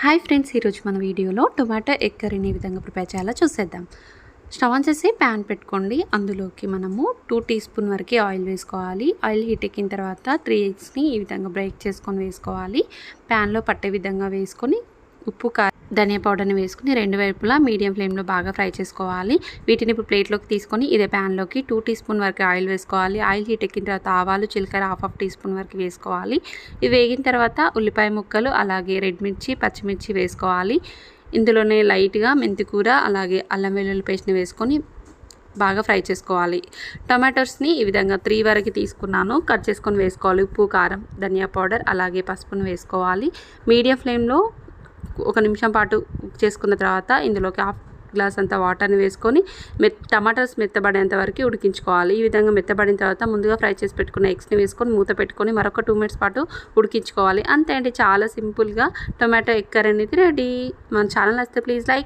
Hi friends ఈరోజు మన వీడియోలో టొమాటో ఎగ్ కర్రీని ఏ విధంగా ప్రిపేర్ చేయాలో చూసేద్దాం. స్టవ్ ఆన్ చేసి ప్యాన్ పెట్టుకోండి. అందులోకి మనము టూ టీ స్పూన్ వరకు ఆయిల్ వేసుకోవాలి. ఆయిల్ హీట్ ఎక్కిన తర్వాత త్రీ ఎగ్స్ని ఈ విధంగా బ్రేక్ చేసుకొని వేసుకోవాలి. ప్యాన్లో పట్టే విధంగా వేసుకొని ఉప్పు కారం ధనియా పౌడర్ని వేసుకుని రెండు వైపులా మీడియం ఫ్లేమ్లో బాగా ఫ్రై చేసుకోవాలి. వీటిని ఇప్పుడు ప్లేట్లోకి తీసుకొని ఇదే ప్యాన్లోకి టూ టీ స్పూన్ వరకు ఆయిల్ వేసుకోవాలి. ఆయిల్ హీట్ ఎక్కిన తర్వాత ఆవాలు జీలకర్ర హాఫ్ హాఫ్ టీ స్పూన్ వరకు వేసుకోవాలి. ఇవి వేగిన తర్వాత ఉల్లిపాయ ముక్కలు అలాగే రెడ్ మిర్చి పచ్చిమిర్చి వేసుకోవాలి. ఇందులోనే లైట్గా మెంతికూర అలాగే అల్లం వెల్లుల్లి పేస్ట్ని వేసుకొని బాగా ఫ్రై చేసుకోవాలి. టొమాటోస్ని ఈ విధంగా త్రీ వరకు తీసుకున్నాను. కట్ చేసుకొని వేసుకోవాలి. ఉప్పు కారం ధనియా పౌడర్ అలాగే పసుపును వేసుకోవాలి. మీడియం ఫ్లేమ్లో ఒక నిమిషం పాటు కుక్ చేసుకున్న తర్వాత ఇందులోకి హాఫ్ గ్లాస్ అంత వాటర్ని వేసుకొని మెత్ టమాటాస్ మెత్తబడేంత వరకు ఉడికించుకోవాలి. ఈ విధంగా మెత్తబడిన తర్వాత ముందుగా ఫ్రై చేసి పెట్టుకున్న ఎగ్స్ని వేసుకొని మూత పెట్టుకొని మరొక టూ మినిట్స్ పాటు ఉడికించుకోవాలి. అంతే అండి. చాలా సింపుల్గా టొమాటో ఎగ్ కర్రీ అనేది రెడీ. మన ఛానల్ వస్తే ప్లీజ్ లైక్